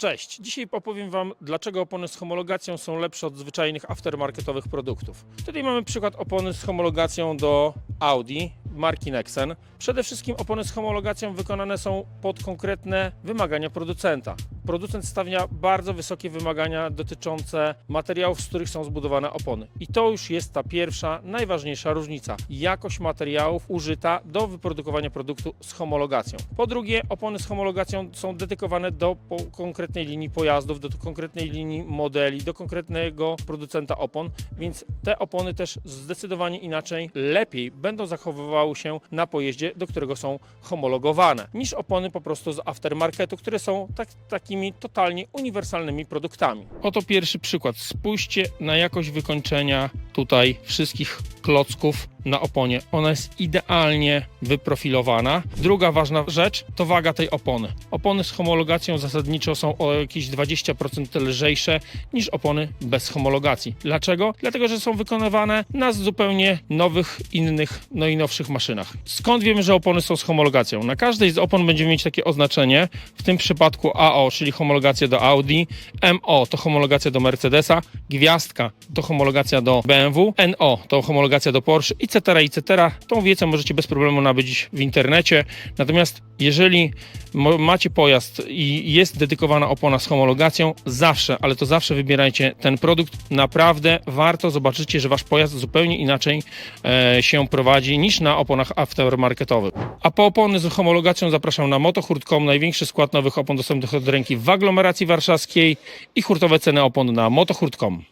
Cześć, dzisiaj opowiem Wam, dlaczego opony z homologacją są lepsze od zwyczajnych aftermarketowych produktów. Tutaj mamy przykład opony z homologacją do Audi marki Nexen. Przede wszystkim opony z homologacją wykonane są pod konkretne wymagania producenta. Producent stawia bardzo wysokie wymagania dotyczące materiałów, z których są zbudowane opony. I to już jest ta pierwsza, najważniejsza różnica. Jakość materiałów użyta do wyprodukowania produktu z homologacją. Po drugie, opony z homologacją są dedykowane do konkretnej linii pojazdów, do konkretnej linii modeli, do konkretnego producenta opon, więc te opony też zdecydowanie inaczej, lepiej będą zachowywały się na pojeździe, do którego są homologowane, niż opony po prostu z aftermarketu, które są tak, takimi totalnie uniwersalnymi produktami. Oto pierwszy przykład. Spójrzcie na jakość wykończenia tutaj wszystkich klocków na oponie. Ona jest idealnie wyprofilowana. Druga ważna rzecz to waga tej opony. Opony z homologacją zasadniczo są o jakieś 20% lżejsze niż opony bez homologacji. Dlaczego? Dlatego, że są wykonywane na zupełnie nowych, innych, no i nowszych maszynach. Skąd wiemy, że opony są z homologacją? Na każdej z opon będziemy mieć takie oznaczenie, w tym przypadku AO, czyli homologacja do Audi, MO to homologacja do Mercedesa, gwiazdka to homologacja do BMW, NO to homologacja do Porsche, etc., etc. Tą wiedzę możecie bez problemu nabyć w internecie. Natomiast jeżeli macie pojazd i jest dedykowana opona z homologacją, zawsze, ale to zawsze wybierajcie ten produkt. Naprawdę warto, zobaczycie, że wasz pojazd zupełnie inaczej e, się prowadzi niż na oponach aftermarketowych. A po opony z homologacją zapraszam na motohurt.com, największy skład nowych opon dostępnych od ręki w aglomeracji warszawskiej i hurtowe ceny opon na motohurt.com.